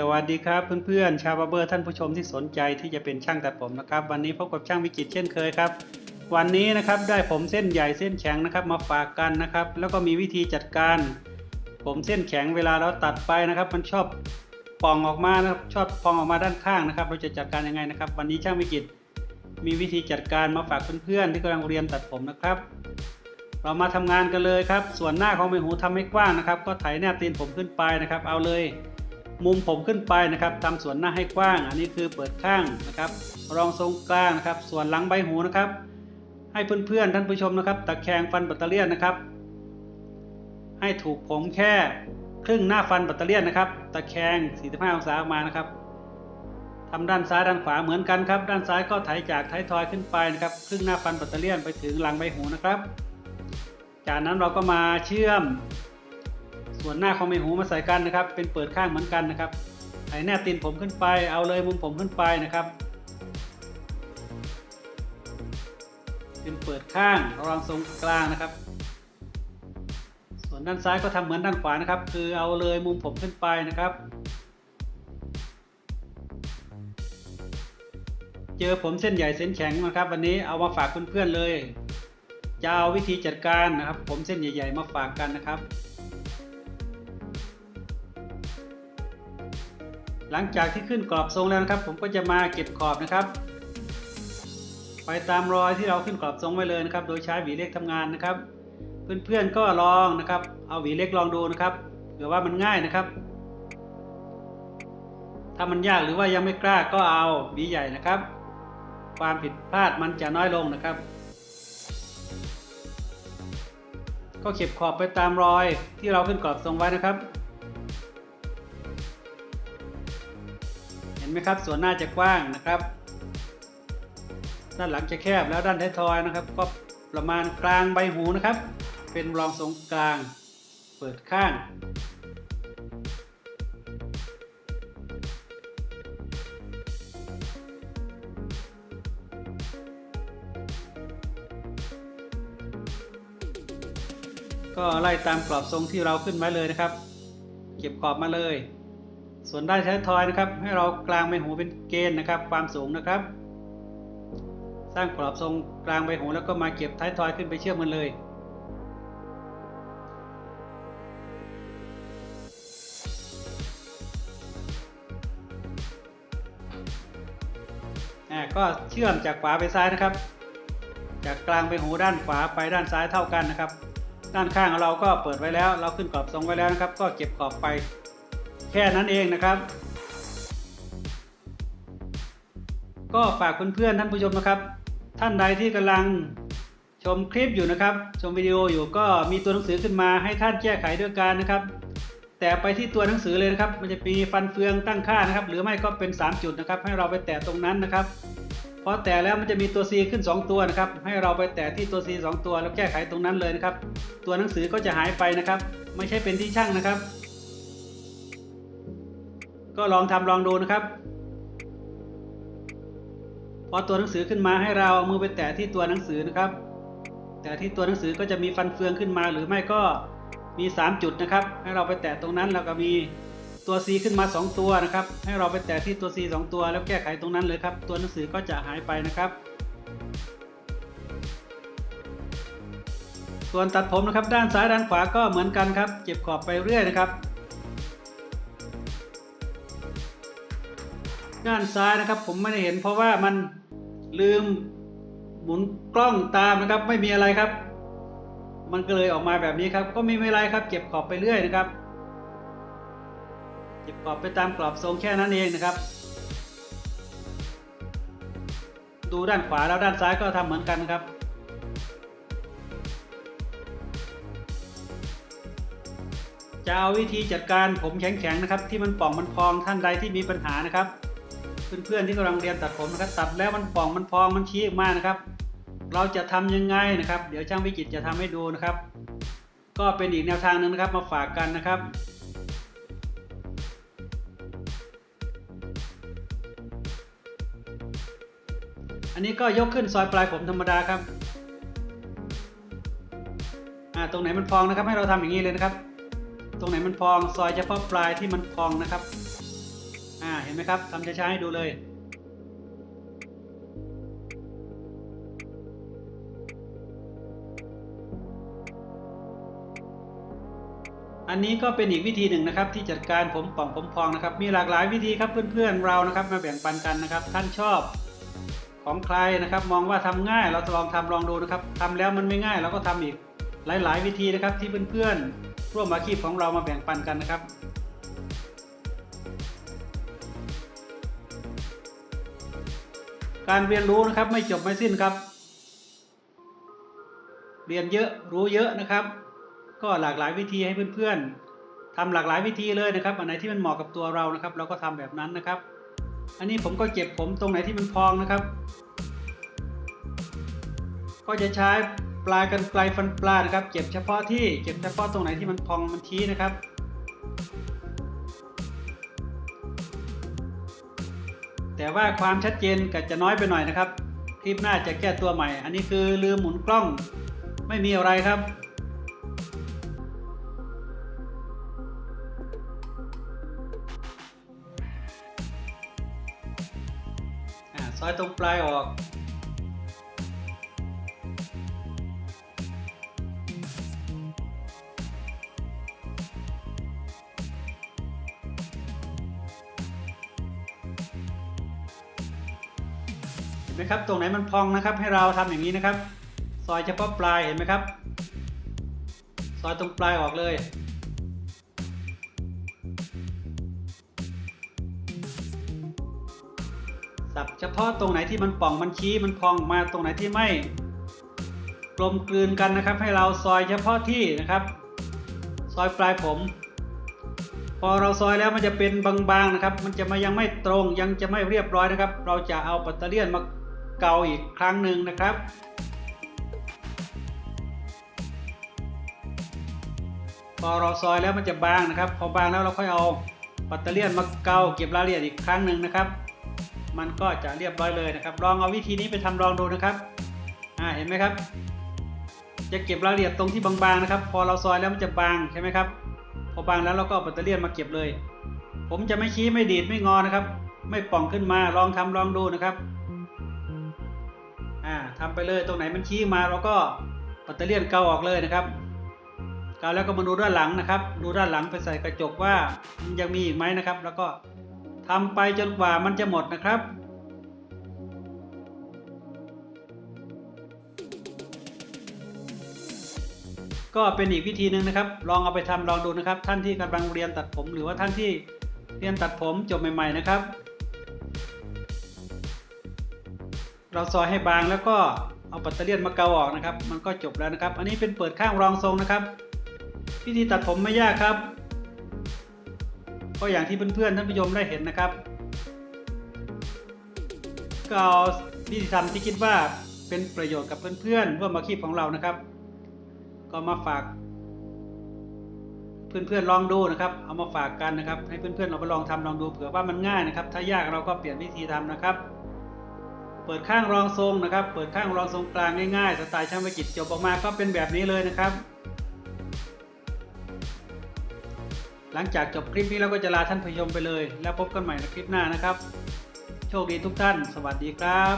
สวัสดีครับเพื่อนๆชาวบาเบอร์ท่านผู้ชมที่สนใจที่จะเป็นช่างตัดผมนะครับ วันนี้พบกับช่างวิจิตเช่นเคยครับ วันนี้นะครับได้ผมเส้นใหญ่เส้นแข็งนะครับมาฝากกันนะครับ แล้วก็มีวิธีจัดการ ผมเส้นแข็งเวลาเราตัดไปนะครับ มันชอบป่องออกมานะครับชอบพองออกมาด้านข้างนะครับ เราจะจัดการยังไงนะครับ วันนี้ช่างวิจิตมีวิธีจัดการมาฝากเพื่อนๆที่กำลังเรียนตัดผมนะครับ เรามาทำงานกันเลยครับ ส่วนหน้าของใบหูทำให้กว้างนะครับ ก็ไถแนบตีนผมขึ้นไปนะครับ เอาเลย มุมผมขึ้นไปนะครับทำส่วนหน้าให้กว้าง อันนี้คือเปิดข้างนะครับ รองทรงกลางนะครับ ส่วนหลังใบหูนะครับ ให้เพื่อนๆท่านผู้ชมนะครับ ตะแคงฟันแบตเตอเรี่ยนนะครับ ให้ถูกผมแค่ครึ่งหน้าฟันแบตเตอเรี่ยนนะครับ ตะแคง 45 องศาออกมานะครับทำด้านซ้ายด้านขวาเหมือนกันครับ ด้านซ้ายก็ไถจากท้ายทอยขึ้นไปนะครับ ครึ่งหน้าฟันแบตเตอเรี่ยนไปถึงหลังใบหูนะครับ จากนั้นเราก็มาเชื่อม ส่วนหน้าของใบหูมาใส่กันนะครับ เป็นเปิดข้างเหมือนกันนะครับไถแนบตีนผมขึ้นไป เอาเลยมุมผมขึ้นไปนะครับ เป็นเปิดข้างรองทรงกลางนะครับ ส่วนด้านซ้ายก็ทำเหมือนด้านขวานะครับ คือเอาเลยมุมผมขึ้นไปนะครับ เจอผมเส้นใหญ่เส้นแข็งนะครับ วันนี้เอามาฝากเพื่อนๆเลยจะเอาวิธีจัดการนะครับ ผมเส้นใหญ่ ๆ มาฝากกันนะครับ หลังจากที่ขึ้นกรอบทรงแล้วนะครับ ผมก็จะมาเก็บขอบนะครับ ไปตามรอยที่เราขึ้นกรอบทรงไว้เลยนะครับ โดยใช้หวีเล็กทำงานนะครับ เพื่อนๆก็ลองนะครับ เอาหวีเล็กลองดูนะครับเผื่อว่ามันง่ายนะครับ ถ้ามันยากหรือว่ายังไม่กล้าก็เอาหวีใหญ่นะครับ ความผิดพลาดมันจะน้อยลงนะครับ ก็เก็บขอบไปตามรอยที่เราขึ้นกรอบทรงไว้นะครับ ไหมครับ ส่วนหน้าจะกว้างนะครับ ด้านหลังจะแคบแล้วด้านท้ายทอยนะครับ ก็ประมาณกลางใบหูนะครับ เป็นรองทรงกลาง เปิดข้าง ก็ไล่ตามกรอบทรงที่เราขึ้นไว้เลยนะครับ เก็บขอบมาเลย ส่วนด้านท้ทอยนะครับ ให้เรากลางใบหูเป็นเกณฑ์นะครับ ความสูงนะครับ สร้างกรอบทรงกลางใบหูแล้วก็มาเก็บท้ายทอยขึ้นไปเชื่อมกันเลยอ่าก็เชื่อมจากขวาไปซ้ายนะครับ จากกลางไปหูด้านขวาไปด้านซ้ายเท่ากันนะครับ ด้านข้างของเราก็เปิดไว้แล้ว เราขึ้นกรอบทรงไว้แล้วนะครับ ก็เก็บขอบไป ค่นั้นเองนะครับ ก็ฝากเพื่อนๆท่านผู้ชมนะครับ ท่านใดที่กำลังชมคลิปอยู่นะครับ ชมวิดีโออยู่ก็มีตัวหนังสือขึ้นมาให้ท่านแก้ไขด้วยการนะครับ แต่ไปที่ตัวหนังสือเลยนะครับ มันจะมีฟันเฟืองตั้งค่านะครับ หรือไม่ก็เป็น 3 จุดนะครับ ให้เราไปแตะตรงนั้นนะครับพอแตะแล้วมันจะมีตัว C ขึ้น 2 ตัวนะครับ ให้เราไปแตะที่ตัว C 2 ตัวแล้วแก้ไขตรงนั้นเลยนะครับ ตัวหนังสือก็จะหายไปนะครับ ไม่ใช่เป็นที่ช่างนะครับ ก็ลองทำลองดูนะครับ พอตัวหนังสือขึ้นมาให้เราเอามือไปแตะที่ตัวหนังสือนะครับ แต่ที่ตัวหนังสือก็จะมีฟันเฟืองขึ้นมาหรือไม่ก็มี 3 จุดนะครับ ให้เราไปแตะตรงนั้นแล้วก็มีตัว C ขึ้นมา 2 ตัวนะครับ ให้เราไปแตะที่ตัว C 2 ตัว แล้วแก้ไขตรงนั้นเลยครับ ตัวหนังสือก็จะหายไปนะครับ ส่วนตัดผมนะครับ ด้านซ้ายด้านขวาก็เหมือนกันครับเก็บขอบไปเรื่อยนะครับ ด้านซ้ายนะครับ ผมไม่ได้เห็นเพราะว่ามันลืมหมุนกล้องตามนะครับ ไม่มีอะไรครับ มันก็เลยออกมาแบบนี้ครับ ก็ไม่เป็นไรครับ เก็บขอบไปเรื่อยนะครับเก็บขอบไปตามกรอบทรงแค่นั้นเองนะครับ ดูด้านขวาแล้วด้านซ้ายก็ทำเหมือนกันครับ จะเอาวิธีจัดการผมแข็งๆนะครับ ที่มันป่องมันพองท่านใดที่มีปัญหานะครับ เพื่อนๆที่กำลังเรียนตัดผมนะครับ ตัดแล้วมันป่องมันพองมันชี้ออกมานะครับ เราจะทำยังไงนะครับ เดี๋ยวช่างวิจิตจะทำให้ดูนะครับ ก็เป็นอีกแนวทางหนึ่งนะครับ มาฝากกันนะครับอันนี้ก็ยกขึ้นซอยปลายผมธรรมดาครับ อ่า ตรงไหนมันพองนะครับ ให้เราทำอย่างนี้เลยนะครับ ตรงไหนมันพอง ซอยเฉพาะปลายที่มันพองนะครับ อ่าเห็นไหมครับทำช้าๆให้ดูเลย อันนี้ก็เป็นอีกวิธีหนึ่งนะครับ ที่จัดการผมป่องผมพองนะครับ มีหลากหลายวิธีครับเพื่อนๆเรานะครับ มาแบ่งปันกันนะครับ ท่านชอบของใครนะครับ มองว่าทำง่ายเราลองทำลองดูนะครับทำแล้วมันไม่ง่ายเราก็ทำอีกหลาย ๆ วิธีนะครับที่เพื่อนๆร่วมอาชีพของเรามาแบ่งปันกันนะครับ การเรียนรู้นะครับไม่จบไม่สิ้นครับ เรียนเยอะรู้เยอะนะครับ ก็หลากหลายวิธีให้เพื่อนๆทำหลากหลายวิธีเลยนะครับ อันไหนที่มันเหมาะกับตัวเรานะครับ เราก็ทำแบบนั้นนะครับ อันนี้ผมก็เก็บผมตรงไหนที่มันพองนะครับ ก็จะใช้ปลายกันไกลฟันปลานะครับ เก็บเฉพาะที่เก็บเฉพาะตรงไหนที่มันพองมันชี้นะครับ แต่ว่าความชัดเจนก็จะน้อยไปหน่อยนะครับ คลิปหน้าจะแก้ตัวใหม่ อันนี้คือลืมหมุนกล้อง ไม่มีอะไรครับอ่าซอยตรงปลายออก ไหมครับ ตรงไหนมันพองนะครับ ให้เราทำอย่างนี้นะครับ ซอยเฉพาะปลายเห็นไหมครับ ซอยตรงปลายออกเลยสับเฉพาะตรงไหนที่มันป่องมันชี้มันพองมาตรงไหนที่ไม่กลมกลืนกันนะครับ ให้เราซอยเฉพาะที่นะครับ ซอยปลายผม พอเราซอยแล้วมันจะเป็นบางๆนะครับ มันจะมายังไม่ตรงยังจะไม่เรียบร้อยนะครับ เราจะเอาปัตเตอร์เลียนมา เกาอีกครั้งหนึ่งนะครับ พอเราซอยแล้วมันจะบางนะครับ พอบางแล้วเราค่อยเอาปัตเตอร์เลียนมาเกาเก็บรายละเอียดอีกครั้งหนึ่งนะครับ มันก็จะเรียบร้อยเลยนะครับ ลองเอาวิธีนี้ไปทำลองดูนะครับอ่าเห็นไหมครับ จะเก็บรายละเอียดตรงที่บางๆนะครับ พอเราซอยแล้วมันจะบางใช่ไหมครับ พอบางแล้วเราก็เอาแบตเตอรี่ยนมาเก็บเลย ผมจะไม่ชี้ไม่ดีดไม่งอนะครับ ไม่ป่องขึ้นมาลองทำลองดูนะครับ อ่าทำไปเลยตรงไหนมันชี้มาเราก็แบตเตอรี่ยนเกาออกเลยนะครับเกาแล้วก็มาดูด้านหลังนะครับ ดูด้านหลังไปใส่กระจกว่ามันยังมีอีกไหมนะครับ แล้วก็ทำไปจนกว่ามันจะหมดนะครับก็เป็นอีกวิธีหนึ่งนะครับ ลองเอาไปทำลองดูนะครับ ท่านที่กำลังเรียนตัดผม หรือว่าท่านที่เรียนตัดผมจบใหม่ ๆ นะครับ เราซอยให้บางแล้วก็เอาปัตเตอร์เลียนมาเกาออกนะครับ มันก็จบแล้วนะครับ อันนี้เป็นเปิดข้างรองทรงนะครับ วิธีตัดผมไม่ยากครับ ก็อย่างที่เพื่อนๆท่านผู้ชมได้เห็นนะครับก็เอาวิธีทำที่คิดว่าเป็นประโยชน์กับเพื่อนๆร่วมอาชีพของเรานะครับ ก็มาฝาก เพื่อนๆลองดูนะครับ เอามาฝากกันนะครับ ให้เพื่อนๆเราไปลองทำลองดูเผื่อว่ามันง่ายนะครับ ถ้ายากเราก็เปลี่ยนวิธีทำนะครับ เปิดข้างรองทรงนะครับ เปิดข้างรองทรงกลางง่ายๆ สไตล์ช่างวิจิตจบออกมาก็เป็นแบบนี้เลยนะครับ หลังจากจบคลิปนี้เราก็จะลาท่านผู้ชมไปเลย แล้วพบกันใหม่ในคลิปหน้านะครับ โชคดีทุกท่าน สวัสดีครับ